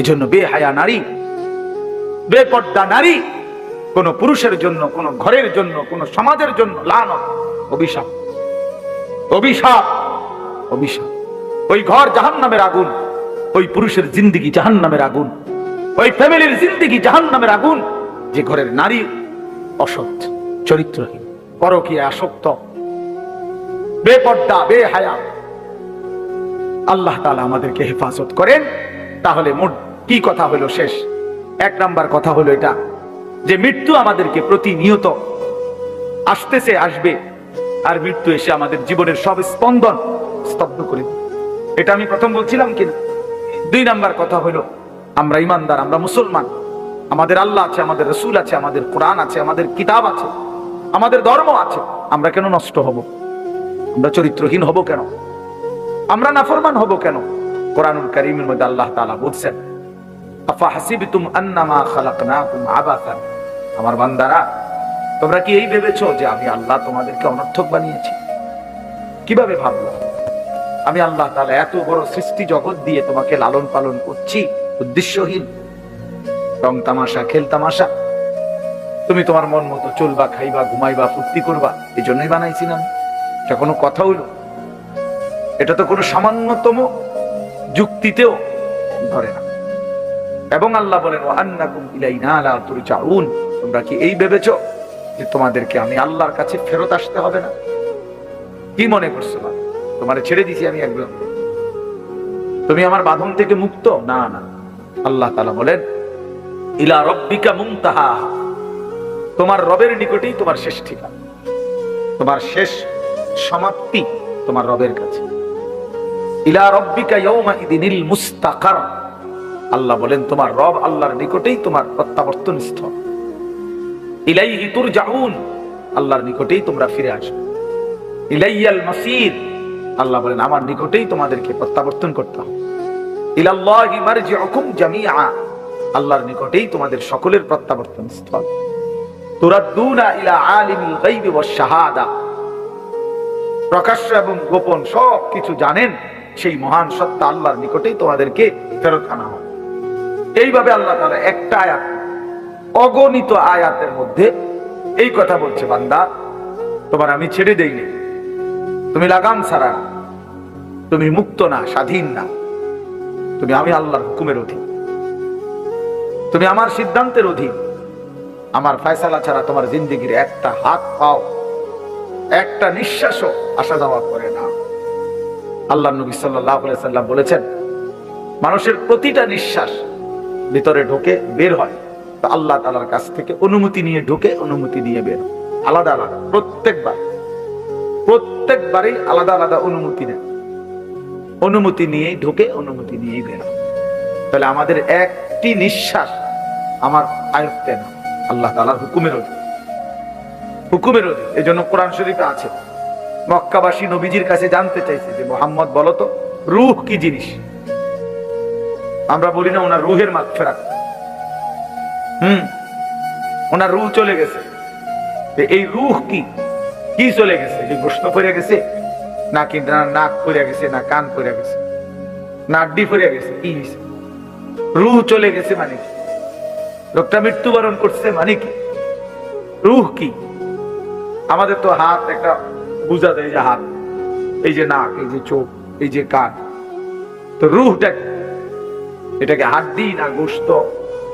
এজন্য বেহায়া নারী, বেপর্দা নারী, কোন পুরুষের জন্য, কোন ঘরের জন্য, কোন সমাজের জন্য লান অভিশাপ অভিশাপ অভিশাপ। ওই ঘর জাহান নামের আগুন, ওই পুরুষের জিন্দিগি জাহান নামের আগুন, ওই ফ্যামিলির জিন্দিগি জাহান নামের আগুন, যে ঘরের নারী অসৎ, চরিত্রহীন পরকীয় আসক্ত, বেপর্দা, বেহায়া। আল্লাহ তাআলা আমাদেরকে হেফাজত করেন, তাহলে মোট কি কথা হলো শেষ? এক নাম্বার কথা হলো এটা, যে মৃত্যু আমাদেরকে প্রতিনিয়ত আসতেছে, আসবে, আর মৃত্যু এসে আমাদের জীবনের সব স্পন্দন স্তব্ধ করে এটা আমি প্রথম বলছিলাম কিনা? দুই নাম্বার কথা হলো, আমরা ইমানদার, আমরা মুসলমান, আমাদের আল্লাহ আছে, আমাদের রসুল আছে, আমাদের কোরআন আছে, আমাদের কিতাব আছে, আমাদের ধর্ম আছে, আমরা কেন নষ্ট হব? আমরা চরিত্রহীন হব কেন? আমরা নাফরমান হব কেন? কোরআনুল কারীমের মধ্যে আল্লাহ তাআলা বলছেন আবাসান আমার বান্দারা, তোমরা কি এই ভেবেছো যে আমি আল্লাহ তোমাদেরকে অনর্থক বানিয়েছি? কীভাবে ভাবলো? আমি আল্লাহ তাআলা এত বড় সৃষ্টি জগৎ দিয়ে তোমাকে লালন পালন করছি, উদ্দেশ্যহীন। রং তামাশা, খেল তামাশা। তুমি তোমার মন মতো চলবা, খাইবা, ঘুমাইবা, ফুর্তি করবা এই জন্যই বানাইছিলাম এটা কোনো কথা হইল? এটা তো কোনো সামান্যতম যুক্তিতেও ধরে না। এবং আল্লাহ বলেন তোমরা কি এই ভেবেছো যে তোমাদেরকে আমি আল্লাহর কাছে ফেরত আসতে হবে না? কি মনে করছ তোমারে ছেড়ে দিছি আমি একদম তুমি আমার বাঁধন থেকে মুক্ত? না না। আল্লাহ তাআলা বলেন, ইলা রব্বিকা মুনতাহা। তোমার রবের নিকটেই তোমার শেষ ঠিকানা। তোমার শেষ সমাপ্তি তোমার রবের কাছে। ইলা রব্বিকা ইয়াউমা ইদিনিল মুস্তাকার। আল্লাহ বলেন, তোমার রব আল্লাহর নিকটেই তোমার প্রত্যাবর্তন স্থল ইলাইহি তুরজাউন, আল্লাহর নিকটেই তোমরা ফিরে আসবে। ইলাইয়াল মাসির আল্লাহ বলেন, আমার নিকটেই তোমাদেরকে প্রত্যাবর্তন করতে হবে। ইলাল্লাহি মারজিউকুম জামিআ, আল্লাহর নিকটেই তোমাদের সকলের প্রত্যাবর্তন স্থল তুরাদ্দুনা ইলা আলিমিল গায়বি ওয়াশ শাহাদা। প্রকাশ্য এবং গোপন সব কিছু জানেন সেই মহান সত্তা আল্লাহর নিকটেই তোমাদেরকে ফেরত আনা হবে। এইভাবে আল্লাহ তাআলা একটা আয়াত, অগণিত আয়াতের মধ্যে এই কথা বলছে, বান্দা, তোমার আমি ছেড়ে দেইনি তুমি লাগাম ছাড়া তুমি মুক্ত না, স্বাধীন না। তুমি আমি আল্লাহর হুকুমের অধীন। তুমি আমার সিদ্ধান্তের অধীন। আমার ফয়সালা ছাড়া তোমার জিন্দগির একটা হাত পাও। একটা নিঃশ্বাসও আসা যাওয়া করে না। আল্লাহ নবী সাল্লাহ সাল্লাম বলেছেন, মানুষের প্রতিটা নিঃশ্বাস ভিতরে ঢোকে বের হয়। তো আল্লাহ তালার কাছ থেকে অনুমতি নিয়ে ঢুকে অনুমতি নিয়ে বের আলাদা আলাদা, প্রত্যেকবার, প্রত্যেকবারই আলাদা আলাদা অনুমতি নেয়। অনুমতি নিয়ে ঢুকে, অনুমতি নিয়েই বের তাহলে আমাদের একটি নিঃশ্বাস আমার আয়ত্তে না আল্লাহ তালার হুকুমের অধীন। হুকুমের অধীন এই জন্য কোরআন শরীফে আছে। মক্কাবাসী নবীজির কাছে জানতে চাইছে যে, মোহাম্মদ বলতো রুহ কি জিনিস? আমরা বলি না, ওনার রুহের মাঠ ফেরাক হুম, ওনার রুহ চলে গেছে। এই রুহ কি? কি চলে গেছে? যে প্রশ্ন পড়ে গেছে, না নাক পড়ে গেছে, না কান পড়ে গেছে, না আড্ডি পড়ে গেছে, কি হয়েছে রুহ চলে গেছে মানে কি? লোকটা মৃত্যুবরণ করছে মানে কি? রুহ কি? আমাদের তো হাত একটা বুঝা দেয় যে হাত, এই যে নাক, এই যে চোখ, এই যে কান। তো রুহটা কি? এটাকে হাড্ডি না গোস্ত,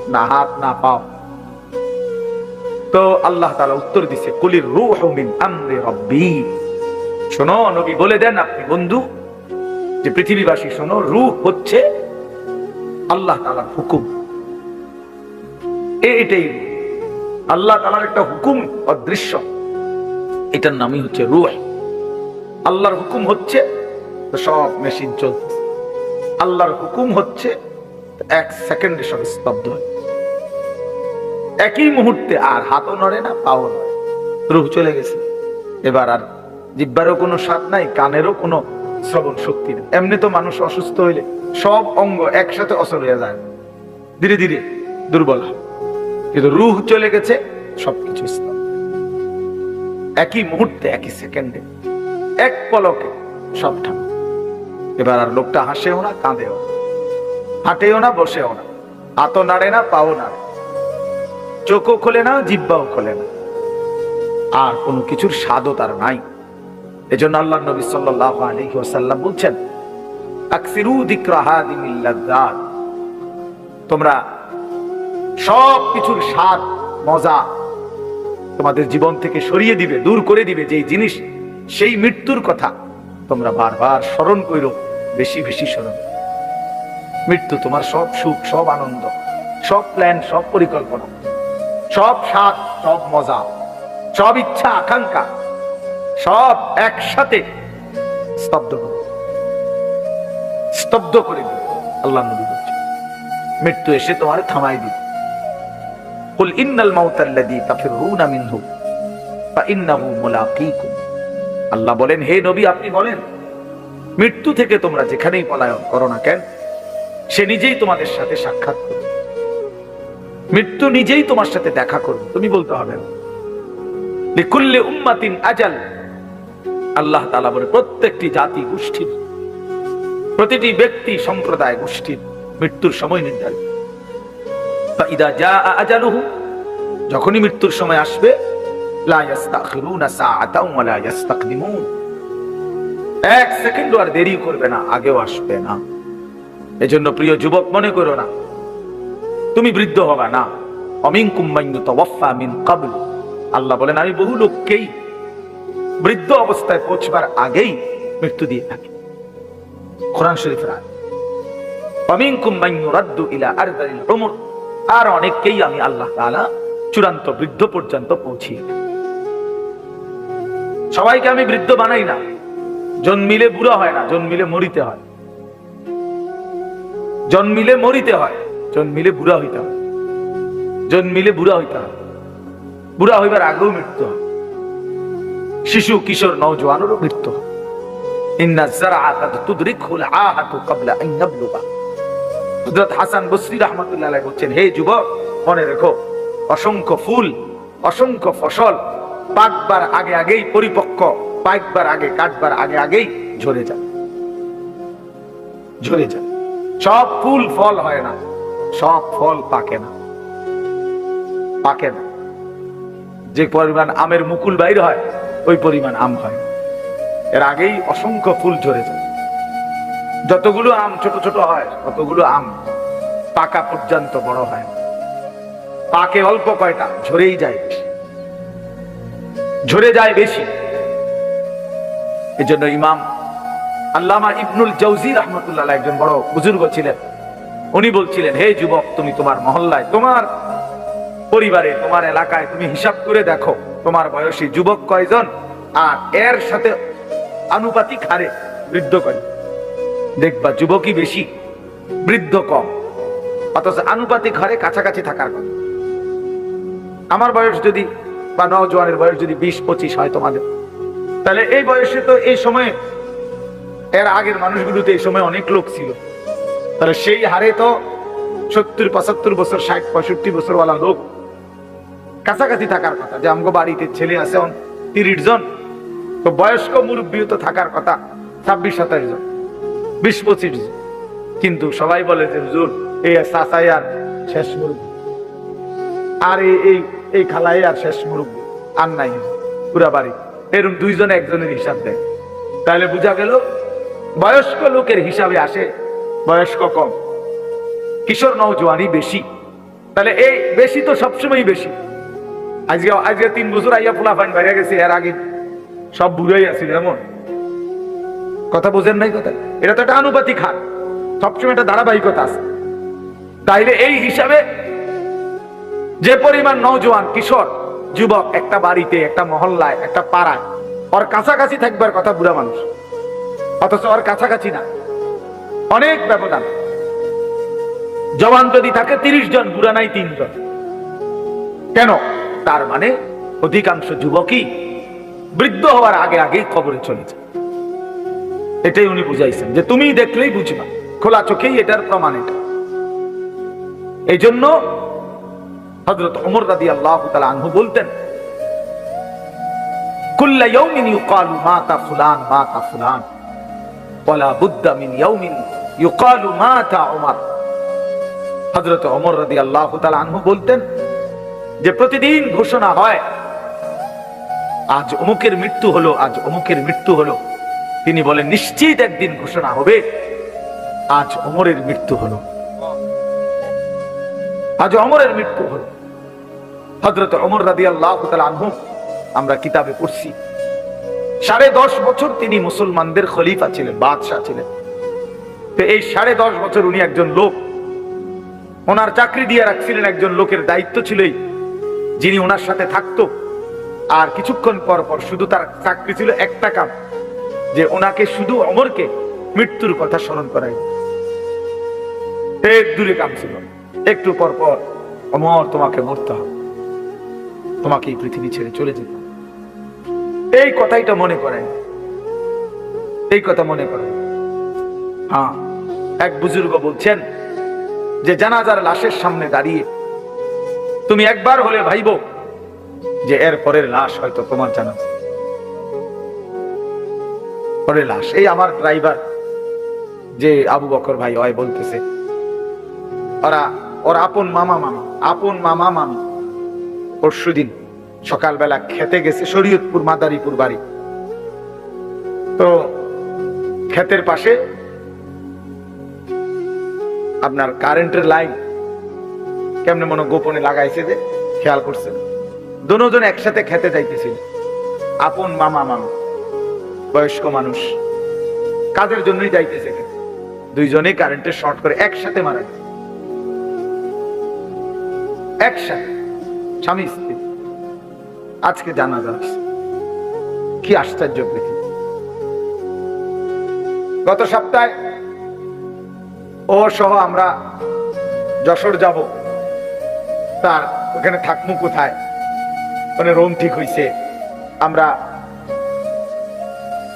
না হাত, না পাও। তো আল্লাহ তাআলা উত্তর দিছে, কুলির রূহ মিন রব্বি। শোনো, নবী বলে দেন আপনি, বন্ধু, যে পৃথিবীবাসী, শোনো, রূহ হচ্ছে আল্লাহ তাআলার হুকুম। এটাই আল্লাহ তালার একটা হুকুম অদৃশ্য। এটার নামই হচ্ছে রুহ। আল্লাহর হুকুম হচ্ছে সব মেশিন চলছে আল্লাহর হুকুম হচ্ছে এক সেকেন্ডে সব স্তব্ধ হয়। একই মুহূর্তে আর হাতও নড়ে না, পাও নড়ে রুহ চলে গেছে। এবার আর জিব্বারও কোনো স্বাদ নাই, কানেরও কোনো শ্রবণ শক্তি নেই। এমনি তো মানুষ অসুস্থ হইলে সব অঙ্গ একসাথে অসর হয়ে যায়। ধীরে ধীরে দুর্বল হয়। কিন্তু রুহ চলে গেছে, সবকিছু স্তব্ধ। একই মুহূর্তে, একই সেকেন্ডে এক পলকে সব ঠান্ডা। এবার আর লোকটা হাসেও না, কাঁদেও না। হাঁটেও না, বসেও না। হাতও নাড়ে না, পাও নাড়ে চোখও খোলে না, জিব্বাও খোলে না। আর কোনো কিছুর স্বাদও তার নাই। এজন্য আল্লাহ নবী সাল্লাল্লাহু আলাইহি ওয়াসাল্লাম বলছেন তোমরা সব কিছুর স্বাদ, মজা তোমাদের জীবন থেকে সরিয়ে দিবে, দূর করে দিবে। যে জিনিস, সেই মৃত্যুর কথা তোমরা বারবার স্মরণ করো বেশি বেশি স্মরণ মৃত্যু তোমার সব সুখ সব আনন্দ সব প্ল্যান সব পরিকল্পনা সব স্বাদ সব মজা সব ইচ্ছা আকাঙ্ক্ষা সব একসাথে স্তব্ধ করে দিবে। স্তব্ধ করে দিবে আল্লাহ নবী বলছে মৃত্যু এসে তোমার থামাই দিবে قل إن الموت الذي تفرون منه فإنه ملاقيكم আল্লাহ বলেন হে নবী আপনি বলেন মৃত্যু থেকে তোমরা যেখানেই পলায়ন করো না কেন সে নিজেই তোমাদের সাথে সাক্ষাৎ করবে। মৃত্যু নিজেই তোমার সাথে দেখা করবে। তুমি বলতে হবে লিকুল্লি উম্মাতিন আজাল। আল্লাহ তাআলা বলে, প্রত্যেকটি জাতি গোষ্ঠীর, প্রতিটি ব্যক্তি সম্প্রদায় গোষ্ঠীর মৃত্যুর সময় নির্ধারিত। জাআ আজালুহু, যখনই মৃত্যুর সময় আসবে এক সেকেন্ড আর দেরি করবে না, আগেও আসবে না। এজন্য প্রিয় যুবক, মনে করো না। তুমি বৃদ্ধ হবে না। অমিনকুম মান ইউতাওয়াফা মিন ক্বাবল। আল্লাহ বলেন, আমি বহু লোককেই বৃদ্ধ অবস্থায় পৌঁছবার আগেই মৃত্যু দিয়ে থাকি। কোরআন শরীফের আয়াত। অমিনকুম মান ইউরাদ্দু ইলা আরদালিল উমর। আর অনেককেই আমি আল্লাহ তাআলা চূড়ান্ত বৃদ্ধ পর্যন্ত পৌঁছিয়ে সবাইকে আমি বৃদ্ধ বানাই না। জন্মিলে বুড়া হয় না, জন্মিলে মরিতে হয়। জন্মিলে মরিতে হয়, জন্মিলে বুড়া হইতে হয়। জন্মিলে বুড়া হইতে হয়। বুড়া হইবার আগেও মৃত্যু হয়। শিশু, কিশোর, নওজোয়ানেরও মৃত্যু হয়। অসংখ্য ফুল, অসংখ্য ফসল পাকবার আগে আগেই পরিপক্ক, পাকবার আগে, কাটবার আগে আগেই ঝরে যায়। ঝরে যায়। সব ফুল ফল হয় না। সব ফল পাকে না। পাকে না। যে পরিমাণ আমের মুকুল বাইর হয়, ওই পরিমাণ আম হয়। এর আগেই অসংখ্য ফুল ঝরে যায়। যতগুলো আম ছোট ছোট হয়, ততগুলো আম পাকা পর্যন্ত বড় হয়। পাকে অল্প কয়টা, ঝরেই যায় ঝরে যায় বেশি। এজন্য ইমাম আল্লামা ইবনুল জৌজি রহমতুল্লাহ একজন বড় বুজুর্গ ছিলেন। উনি বলছিলেন, হে যুবক, তুমি তোমার মহল্লায়, তোমার পরিবারে, তোমার এলাকায় তুমি হিসাব করে দেখো, তোমার বয়সী যুবক কয়জন আর এর সাথে আনুপাতিক হারে বৃদ্ধ কয় দেখবা, যুবকই বেশি, বৃদ্ধ কম। অথচ আনুপাতিক হারে কাছাকাছি থাকার কথা। আমার বয়স যদি বা নজওয়ানের বয়স যদি বিশ পঁচিশ হয় তোমাদের। তাহলে এই বয়সে তো এই সময়ে এর আগের মানুষগুলোতে এই সময় অনেক লোক ছিল। তাহলে সেই হারে তো সত্তর, পঁচাত্তর বছর, ষাট, পঁয়ষট্টি বছরওয়ালা লোক কাছাকাছি থাকার কথা, যে আমগো বাড়িতে ছেলে আছে তিরিশ জন, তো বয়স্ক মুরব্বীও তো থাকার কথা, ছাব্বিশ সাতাশ জন, বিশ, পঁচিশ জন। কিন্তু সবাই বলে যে, হুজুর, এই চাচাই আর শেষ মুরব্বী। আর এই এই খালাই আর শেষ মুরব্বী, আর নাই, পুরা বাড়ি। এরকম দুইজন একজনের হিসাব দেয়। তাহলে বোঝা গেল বয়স্ক লোকের হিসাবে আসে, বয়স্ক কম। কিশোর নৌজওয়ানি বেশি। তাহলে এই বেশি তো সবসময় বেশি। আজকে আজকে তিন বছর আইয়া ফুলা ফাইন বাইরে গেছে, এর আগে সব বুড়াই আছে যেমন কথা বোঝেন নাই কথা? এটা তো একটা আনুপাতিক হার। সবসময় একটা ধারাবাহিকতা আছে। তাইলে এই হিসাবে যে পরিমাণ নৌজওয়ান কিশোর, যুবক, একটা বাড়িতে, একটা মহল্লায়, একটা পাড়ায়, ওর কাছাকাছি থাকবার কথা বুড়া মানুষ। অথচ ওর কাছাকাছি না। অনেক ব্যবধান। জওয়ান যদি থাকে, তিরিশ জন, বুড়া নাই তিনজন। কেন? তার মানে অধিকাংশ যুবকই বৃদ্ধ হওয়ার আগে আগেই খবরে চলেছে এটাই উনি বুঝাইছেন, যে তুমি দেখলেই বুঝবা। খোলা চোখেই এটার প্রমাণ এটা। এই জন্য হজরত অমর রাদি আল্লাহ আনহু বলতেন, কুল্লা ইয়াউমিন ইউকালু মাতা ফুলান মাতা ফুলান। বলতেন, যে প্রতিদিন ঘোষণা হয়, আজ অমুকের মৃত্যু হলো, আজ অমুকের মৃত্যু হলো। তিনি বলেন, নিশ্চিত একদিন ঘোষণা হবে, আজ অমরের মৃত্যু হলো। আজ অমরের মৃত্যু হলো। হজরত অমর রাদি আল্লাহ আনহু, আমরা কিতাবে পড়ছি সাড়ে দশ বছর তিনি মুসলমানদের খলিফা ছিলেন, বাদশাহ ছিলেন। তো এই সাড়ে দশ বছর উনি একজন লোক। ওনার চাকরি দিয়ে রাখছিলেন একজন লোকের দায়িত্ব ছিলই, যিনি ওনার সাথে থাকতো। আর কিছুক্ষণ পর পর শুধু তার চাকরি ছিল একটা কাম, যে ওনাকে শুধু অমরকে মৃত্যুর কথা স্মরণ করাই দূরে কাম ছিল। একটু পর পর, অমর, তোমাকে মরতে হবে। তোমাকে এই পৃথিবী ছেড়ে চলে যেতে। এই কথাইটা মনে করেন। এই কথা মনে করেন। হ্যাঁ এক বুজুর্গ বলছেন যে জানাজার লাশের সামনে দাঁড়িয়ে তুমি একবার হলে ভাইব যে এর পরের লাশ হয়তো তোমার জানাজা। পরের লাশ। এই আমার ড্রাইভার যে আবু বকর ভাই হয় বলতেছে, ওরা ওর আপন মামা মামা, আপন মামা মামি পরশু দিন সকালবেলা খেতে গেছে শরীয়তপুর মাদারীপুর বাড়ি। তো ক্ষেতের পাশে আপনার কারেন্টের লাইন কেমনে মনে গোপনে লাগাইছে যে খেয়াল করছেন দুজন একসাথে খেতে যাইতেছিল। আপন মামা মামা, বয়স্ক মানুষ। কাজের জন্যই যাইতেছে। দুইজনেই কারেন্টের শর্ট করে একসাথে মারা একসাথে, স্বামী স্ত্রী। আজকে জানা যাচ্ছে। কি আশ্চর্য পৃথিবী। গত সপ্তাহে ও সহ আমরা যশোর যাব। তার ওখানে থাকব কোথায়? মানে রুম ঠিক হইছে। আমরা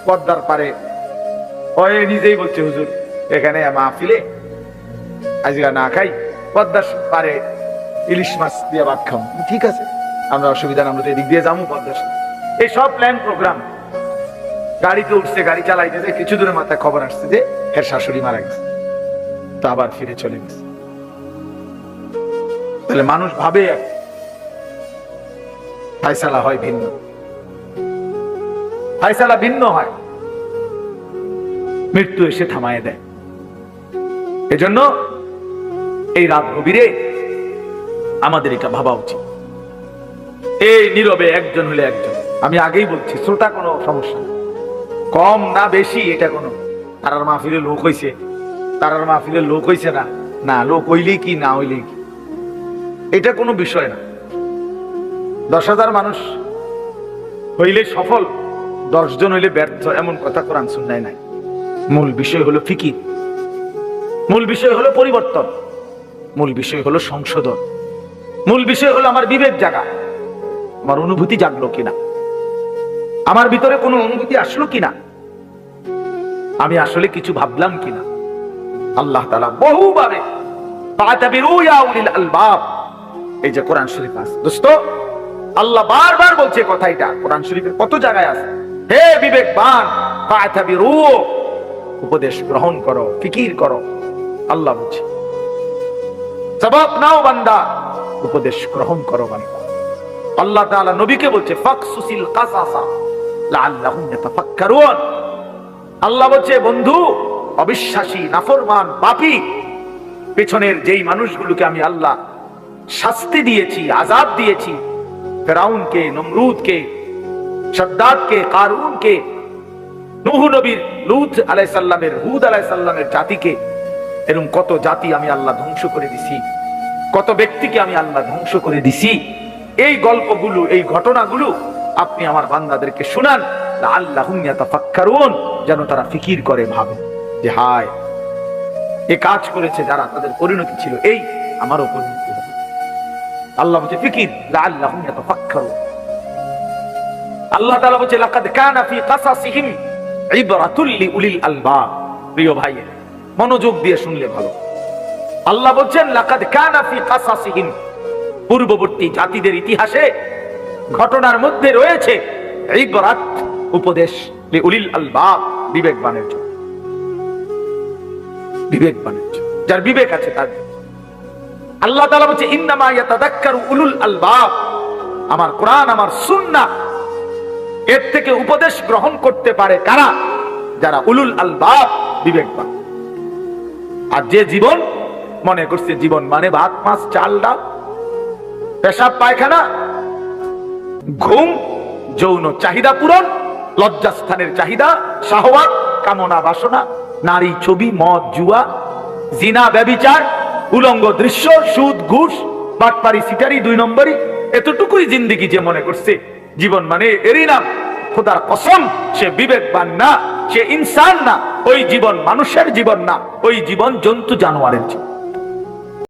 পদ্মার পারে ওই নিজেই বলছে, হুজুর, এখানে মাহফিলে আজকে না খাই, পদ্মার পারে ইলিশ মাছ দিয়ে ভাত খাম ঠিক আছে। আমরা অসুবিধা আমরা তো এদিক দিয়ে যাব পদ্মার সাথে। এই সব প্ল্যান প্রোগ্রাম গাড়িতে উঠছে, গাড়ি চালাইতেছে কিছু দূরের মাথায় খবর আসছে যে এর শাশুড়ি মারা গেছে। তা আবার ফিরে চলে গেছে। তাহলে মানুষ ভাবে ফাইসালা হয় ভিন্ন। ফাইসালা ভিন্ন হয়। মৃত্যু এসে থামায় দেয়। এজন্য এই রাত গভীরে আমাদের এটা ভাবা উচিত। এই নীরবে একজন হলে একজন। আমি আগেই বলছি, শ্রোতা কোনো সমস্যা না কম না বেশি এটা কোনো। তারার মাহফিলে লোক হইছে। তারার মাহফিলে লোক হইছে না। না, লোক হইলেই কি, না হইলেই কি? এটা কোনো বিষয় না। দশ হাজার মানুষ হইলে সফল, দশ জন হইলে ব্যর্থ, এমন কথা কোরআন শুননায় নাই। মূল বিষয় হলো ফিকির। মূল বিষয় হলো পরিবর্তন। মূল বিষয় হলো সংশোধন। মূল বিষয় হলো আমার বিবেক জাগা। আমার অনুভূতি জাগলো কিনা? আমার ভিতরে কোনো অনুভূতি আসলো কিনা? আমি আসলে কিছু ভাবলাম কিনা? আল্লাহ তালা বহুভাবে এই যে কোরআন শরীফ আছে। দোস্ত, আল্লাহ বারবার বলছে কথা এটা। কোরআন শরীফের কত জায়গায় আছে? হে ফাতাবিরু, উপদেশ গ্রহণ করো, ফিকির করো। আল্লাহ বলছে, জবাব নাও বান্দা, উপদেশ গ্রহণ করো বান্দা। আল্লাহ তাআলা নবীকে বলছে, ফাকসুসিল কাসাসা লাআল্লাহুম ইয়াতাফাক্কারুন। আল্লাহ বলছে, বন্ধু, অবিশ্বাসী, নাফরমান, পাপী, পেছনের যেই মানুষগুলোকে আমি আল্লাহ শাস্তি দিয়েছি আজাব দিয়েছি, ফেরাউনকে, নমরুদকে, সাদ্দাদকে, কারুনকে, নুহু নবীর, লুত আলাইসাল্লামের হুদ আলাইসাল্লামের জাতিকে এরকম কত জাতি আমি আল্লাহ ধ্বংস করে দিছি, কত ব্যক্তিকে আমি আল্লাহ ধ্বংস করে দিছি। এই গল্পগুলো, এই ঘটনাগুলো আপনি আমার বান্দাদেরকে শুনান আল্লাহ যেন তারা ফিকির করে, ভাবে যে হায়, এ কাজ করেছে যারা তাদের পরিণতি ছিল, এই আমারও পরিণতি আল্লাহ বলছে, ফিকির আল্লাহ আল্লাহ তাআলা বলছে, লাকাদ কানা ফি কাসাসিহিম ইবরাতুল লিউলিল আলবাব। প্রিয় ভাই মনোযোগ দিয়ে শুনলে ভালো। আল্লাহ বলছেন, লাকাদ কানা ফি কাসাসিহিম পূর্ববর্তী জাতিদের ইতিহাসে ঘটনার মধ্যে রয়েছে ইবরাত উপদেশ লিউলিল আলবাব বিবেকবানের জন্য। বিবেকবানের জন্য। যার বিবেক আছে তার আল্লাহ তাআলা বলছে, ইন্নামা ইয়াতাদাক্কারু উলুল আলবাব। আমার কোরআন, আমার সুন্নাহ এর থেকে উপদেশ গ্রহণ করতে পারে কারা? যারা উলুল আলবাব বিবেকবান। আর যে জীবন মনে করছে, জীবন মানে ভাত, মাছ, চাল, ডাল। পেশাব পায়খানা, ঘুম, যৌন চাহিদা পূরণ, লজ্জাস্থানের চাহিদা শাহওয়াত কামনা বাসনা, নারী ছবি, মদ, জুয়া, জিনা, ব্যবিচার, উলঙ্গ দৃশ্য, সুদ, ঘুষ, বাটপারি, সিটারি, দুই নম্বরই। এতটুকুই জিন্দিগি যে মনে করছে। জীবন মানে এরই নাম। খোদার কসম, সে বিবেকবান না, সে ইনসান না। ওই জীবন মানুষের জীবন না। ওই জীবন জন্তু জানোয়ারের জীবন।